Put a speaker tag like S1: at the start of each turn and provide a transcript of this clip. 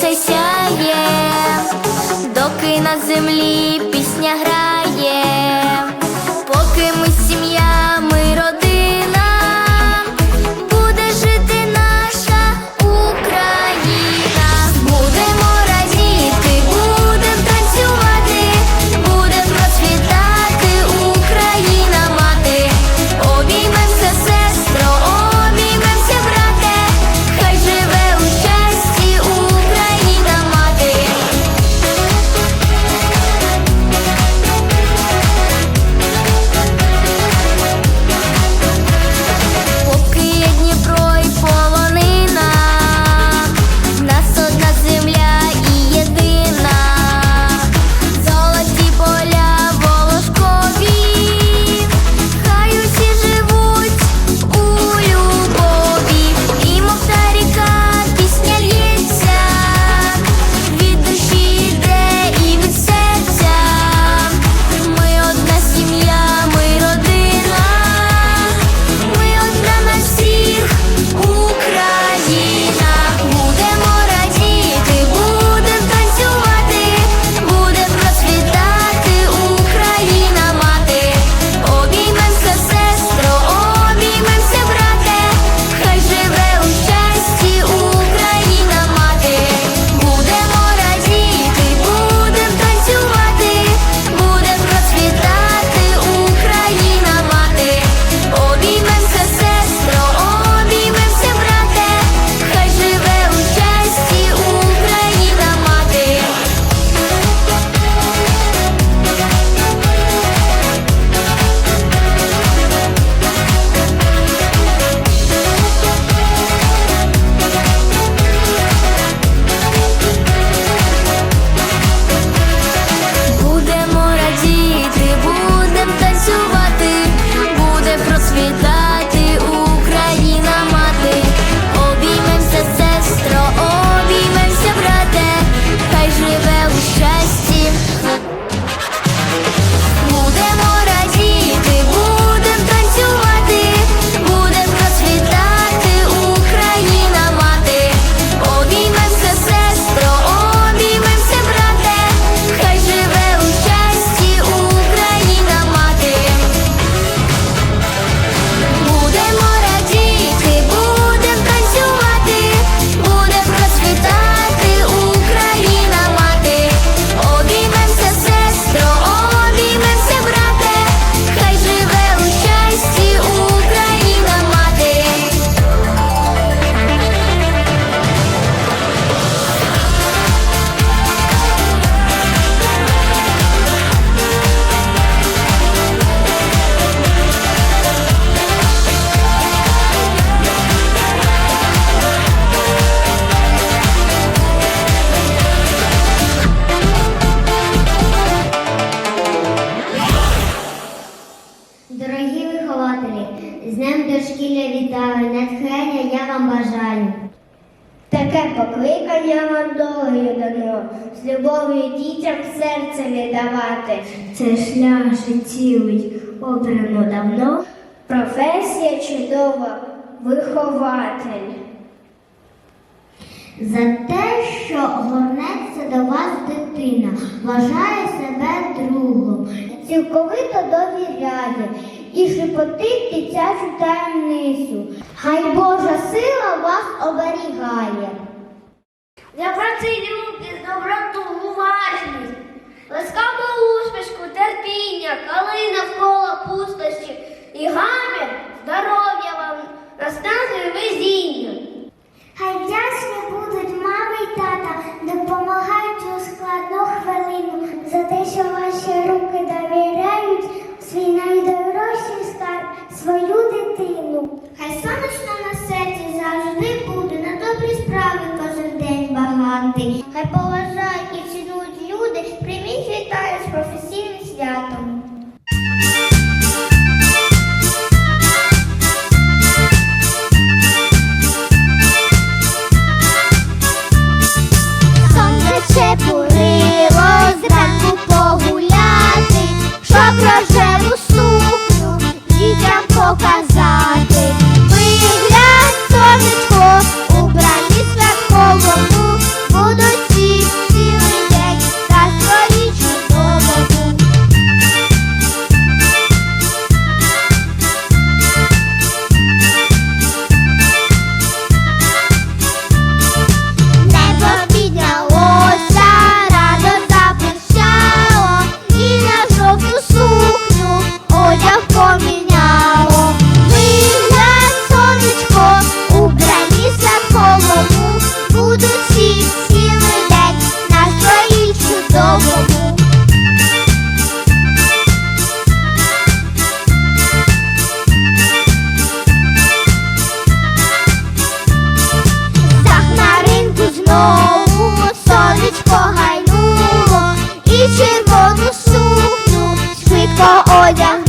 S1: сонце сяє, доки на
S2: землі. дошкілля вітаю, натхнення я вам бажаю. Таке покликання вам долею дано, з любов'ю дітям серце віддавати. Це шлях життєвий обрано давно. Професія чудова вихователь. За те, що горнеться до вас дитина, вважає себе другом, цілковито довіряє і шепотить дитячу таємницю. Хай Божа сила вас оберігає.
S3: За працюй з доброту, уважність, ласкаву усмішку, терпіння, калина в коло пустощі і гамір здоров'я.
S2: святом.
S4: Знову сонечко гайнуло, і червону сукню швидко одягнуло.